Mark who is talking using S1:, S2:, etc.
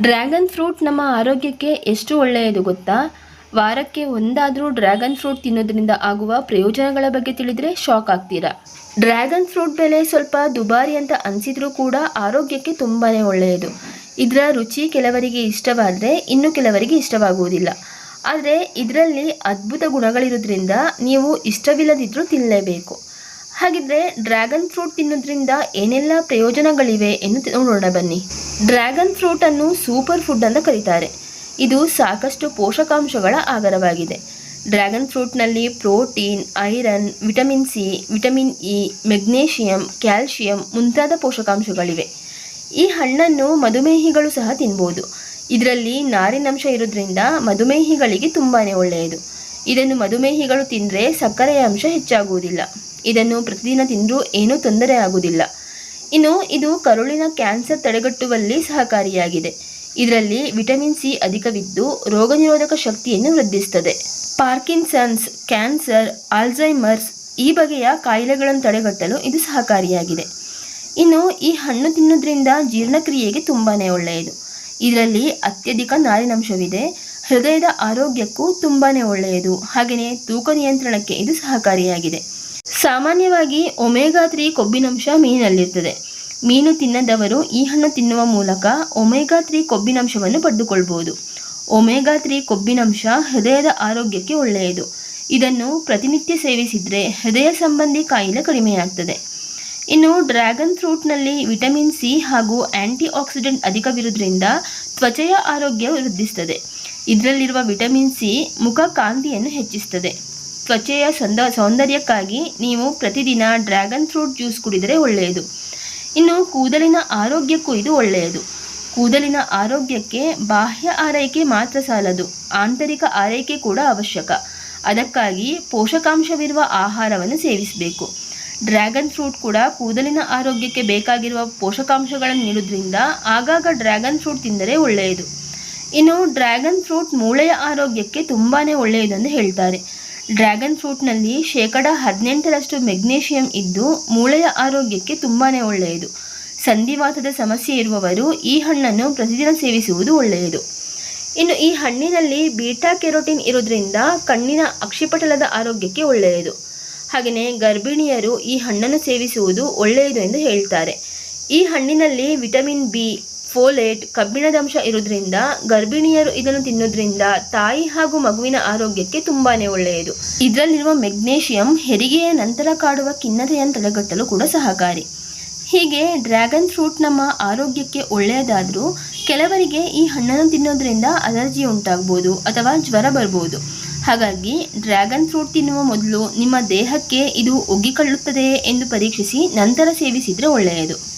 S1: Dragon fruit ನಮ್ಮ ಆರೋಗ್ಯಕ್ಕೆ ಎಷ್ಟು ಒಳ್ಳೆಯದು ಗೊತ್ತಾ? ವಾರಕ್ಕೆ ಒಂದಾದರೂ ಡ್ರ್ಯಾಗನ್ ಫ್ರೂಟ್ ತಿನ್ನೋದ್ರಿಂದ ಆಗುವ ಪ್ರಯೋಜನಗಳ ಬಗ್ಗೆ ತಿಳಿದರೆ ಶಾಕ್ ಆಗ್ತೀರಾ? ಡ್ರ್ಯಾಗನ್ ಫ್ರೂಟ್ ಬೆಲೆ ಸ್ವಲ್ಪ ದುಬಾರಿ ಅಂತ ಅನಿಸಿದ್ರೂ ಕೂಡ ಆರೋಗ್ಯಕ್ಕೆ ತುಂಬಾ ಒಳ್ಳೆಯದು. ಇದರ ರುಚಿ ಕೆಲವರಿಗೆ ಇಷ್ಟವಾದರೆ ಇನ್ನು ಕೆಲವರಿಗೆ ಇಷ್ಟವಾಗುವುದಿಲ್ಲ. ಆದರೆ ಇದರಲ್ಲಿ ಅದ್ಭುತ ಗುಣಗಳಿರೋದ್ರಿಂದ ನೀವು ಇಷ್ಟವಿಲ್ಲದಿದ್ದರೂ ತಿನ್ನಲೇಬೇಕು ಹಾಗಿದ್ರೆ ಡ್ರ್ಯಾಗನ್ ಫ್ರೂಟ್ ತಿನ್ನೋದ್ರಿಂದ ಏನೆಲ್ಲ ಪ್ರಯೋಜನಗಳಿವೆ ಎಂದು ನೋಡೋಣ ಬನ್ನಿ. ಡ್ರ್ಯಾಗನ್ ಫ್ರೂಟ್ ಅನ್ನು ಸೂಪರ್ ಫುಡ್ ಅಂತ ಕರೀತಾರೆ. ಇದು ಸಾಕಷ್ಟು ಪೋಷಕಾಂಶಗಳ ಆಗರವಾಗಿದೆ dragon ಫ್ರೂಟ್ನಲ್ಲಿ protein, iron, vitamin C, vitamin E, magnesium, calcium ಮುಂತಾದ ಪೋಷಕಾಂಶಗಳಿವೆ. ಈ ಹಣ್ಣನ್ನು ಮಧುಮೇಹಿಗಳು ಸಹ ತಿನ್ಬೋದು. ಇದರಲ್ಲಿ ನಾರಿನಂಶ ಇರೋದ್ರಿಂದ ಮಧುಮೇಹಿಗಳಿಗೆ ತುಂಬಾ ಒಳ್ಳೆಯದು. ಇದನ್ನು ಮಧುಮೇಹಿಗಳು ತಿಂದರೆ ಸಕ್ಕರೆಯ ಅಂಶ ಹೆಚ್ಚಾಗುವುದಿಲ್ಲ. ಇದನ್ನು ಪ್ರತಿದಿನ ತಿಂದರೂ ಏನೂ ತೊಂದರೆ ಆಗುವುದಿಲ್ಲ. ಇನ್ನು ಇದು ಕರುಳಿನ ಕ್ಯಾನ್ಸರ್ ತಡೆಗಟ್ಟುವಲ್ಲಿ ಸಹಕಾರಿಯಾಗಿದೆ. ಇದರಲ್ಲಿ ವಿಟಮಿನ್ ಸಿ ಅಧಿಕವಿದ್ದು ರೋಗನಿರೋಧಕ ಶಕ್ತಿಯನ್ನು ವೃದ್ಧಿಸುತ್ತದೆ. ಪಾರ್ಕಿನ್ಸನ್ಸ್, ಕ್ಯಾನ್ಸರ್, ಆಲ್ಝೈಮರ್ಸ್ ಈ ಬಗೆಯ ಕಾಯಿಲೆಗಳನ್ನು ತಡೆಗಟ್ಟಲು ಇದು ಸಹಕಾರಿಯಾಗಿದೆ. ಇನ್ನು ಈ ಹಣ್ಣು ತಿನ್ನೋದ್ರಿಂದ ಜೀರ್ಣಕ್ರಿಯೆಗೆ ತುಂಬಾ ಒಳ್ಳೆಯದು. ಇದರಲ್ಲಿ ಅತ್ಯಧಿಕ ನಾರಿನಂಶವಿದೆ. ಹೃದಯದ ಆರೋಗ್ಯಕ್ಕೂ ತುಂಬಾ ಒಳ್ಳೆಯದು. ಹಾಗೆಯೇ ತೂಕ ನಿಯಂತ್ರಣಕ್ಕೆ ಇದು ಸಹಕಾರಿಯಾಗಿದೆ. ಸಾಮಾನ್ಯವಾಗಿ ಒಮೆಗಾ ತ್ರೀ ಕೊಬ್ಬಿನಂಶ ಮೀನಿನಲ್ಲಿರ್ತದೆ ಮೀನು ತಿನ್ನದವರು ಈ ಹಣ್ಣು ತಿನ್ನುವ ಮೂಲಕ ಒಮೆಗಾ ತ್ರೀ ಕೊಬ್ಬಿನಂಶವನ್ನು ಪಡೆದುಕೊಳ್ಬೋದು ಒಮೆಗಾ ತ್ರೀ ಕೊಬ್ಬಿನಂಶ ಹೃದಯದ ಆರೋಗ್ಯಕ್ಕೆ ಒಳ್ಳೆಯದು. ಇದನ್ನು ಪ್ರತಿನಿತ್ಯ ಸೇವಿಸಿದರೆ ಹೃದಯ ಸಂಬಂಧಿ ಕಾಯಿಲೆ ಕಡಿಮೆಯಾಗ್ತದೆ. ಇನ್ನು ಡ್ರ್ಯಾಗನ್ ಫ್ರೂಟ್ನಲ್ಲಿ ವಿಟಮಿನ್ ಸಿ ಹಾಗೂ ಆಂಟಿ ಆಕ್ಸಿಡೆಂಟ್ ಅಧಿಕವಿರುವುದರಿಂದ ತ್ವಚೆಯ ಆರೋಗ್ಯ ವೃದ್ಧಿಸುತ್ತದೆ ಇದರಲ್ಲಿರುವ ವಿಟಮಿನ್ ಸಿ ಮುಖ ಕಾಂತಿಯನ್ನು ಹೆಚ್ಚಿಸುತ್ತದೆ ತ್ವಚೆಯ ಸೌಂದ, ಸೌಂದರ್ಯಕ್ಕಾಗಿ ನೀವು ಪ್ರತಿದಿನ ಡ್ರ್ಯಾಗನ್ ಫ್ರೂಟ್ ಜ್ಯೂಸ್ ಕುಡಿದರೆ ಒಳ್ಳೆಯದು. ಇನ್ನು ಕೂದಲಿನ ಆರೋಗ್ಯಕ್ಕೂ ಇದು ಒಳ್ಳೆಯದು. ಕೂದಲಿನ ಆರೋಗ್ಯಕ್ಕೆ ಬಾಹ್ಯ ಆರೈಕೆ ಮಾತ್ರ ಸಾಲದು. ಆಂತರಿಕ ಆರೈಕೆ ಕೂಡ ಅವಶ್ಯಕ. ಅದಕ್ಕಾಗಿ ಪೋಷಕಾಂಶವಿರುವ ಆಹಾರವನ್ನು ಸೇವಿಸಬೇಕು. ಡ್ರ್ಯಾಗನ್ ಫ್ರೂಟ್ ಕೂಡ ಕೂದಲಿನ ಆರೋಗ್ಯಕ್ಕೆ ಬೇಕಾಗಿರುವ ಪೋಷಕಾಂಶಗಳನ್ನು ನೀಡುವುದರಿಂದ ಆಗಾಗ ಡ್ರ್ಯಾಗನ್ ಫ್ರೂಟ್ ತಿಂದರೆ ಒಳ್ಳೆಯದು. ಇನ್ನು ಡ್ರ್ಯಾಗನ್ ಫ್ರೂಟ್ ಮೂಳೆಯ ಆರೋಗ್ಯಕ್ಕೆ ತುಂಬಾ ಒಳ್ಳೆಯದು ಎಂದು ಹೇಳ್ತಾರೆ. ಡ್ರ್ಯಾಗನ್ ಫ್ರೂಟ್ನಲ್ಲಿ ಶೇಕಡ ಹದಿನೆಂಟರಷ್ಟು ಮೆಗ್ನೀಷಿಯಂ ಇದ್ದು, ಮೂಳೆಯ ಆರೋಗ್ಯಕ್ಕೆ ತುಂಬಾ ಒಳ್ಳೆಯದು. ಸಂಧಿವಾತದ ಸಮಸ್ಯೆ ಇರುವವರು ಈ ಹಣ್ಣನ್ನು ಪ್ರತಿದಿನ ಸೇವಿಸುವುದು ಒಳ್ಳೆಯದು. ಇನ್ನು ಈ ಹಣ್ಣಿನಲ್ಲಿ ಬೀಟಾ ಕೆರೋಟಿನ್ ಇರೋದ್ರಿಂದ ಕಣ್ಣಿನ ಅಕ್ಷಿಪಟಲದ ಆರೋಗ್ಯಕ್ಕೆ ಒಳ್ಳೆಯದು. ಹಾಗೆಯೇ ಗರ್ಭಿಣಿಯರು ಈ ಹಣ್ಣನ್ನು ಸೇವಿಸುವುದು ಒಳ್ಳೆಯದು ಎಂದು ಹೇಳ್ತಾರೆ. ಈ ಹಣ್ಣಿನಲ್ಲಿ ವಿಟಮಿನ್ ಬಿ ಫೋಲೇಟ್ ಕಬ್ಬಿಣದಂಶ ಇರೋದ್ರಿಂದ ಗರ್ಭಿಣಿಯರು ಇದನ್ನು ತಿನ್ನೋದ್ರಿಂದ ತಾಯಿ ಹಾಗೂ ಮಗುವಿನ ಆರೋಗ್ಯಕ್ಕೆ ತುಂಬಾನೇ ಒಳ್ಳೆಯದು. ಇದರಲ್ಲಿರುವ ಮೆಗ್ನೇಷಿಯಂ ಹೆರಿಗೆಯ ನಂತರ ಕಾಡುವ ಖಿನ್ನತೆಯನ್ನು ತಡೆಗಟ್ಟಲು ಕೂಡ ಸಹಕಾರಿ. ಹೀಗೆ ಡ್ರ್ಯಾಗನ್ ಫ್ರೂಟ್ ನಮ್ಮ ಆರೋಗ್ಯಕ್ಕೆ ಒಳ್ಳೆಯದಾದರೂ ಕೆಲವರಿಗೆ ಈ ಹಣ್ಣನ್ನು ತಿನ್ನೋದ್ರಿಂದ ಅಲರ್ಜಿ ಉಂಟಾಗ್ಬೋದು ಅಥವಾ ಜ್ವರ ಬರ್ಬೋದು. ಹಾಗಾಗಿ ಡ್ರ್ಯಾಗನ್ ಫ್ರೂಟ್ ತಿನ್ನುವ ಮೊದಲು ನಿಮ್ಮ ದೇಹಕ್ಕೆ ಇದು ಒಗ್ಗಿಕೊಳ್ಳುತ್ತದೆಯೇ ಎಂದು ಪರೀಕ್ಷಿಸಿ ನಂತರ ಸೇವಿಸಿದರೆ ಒಳ್ಳೆಯದು.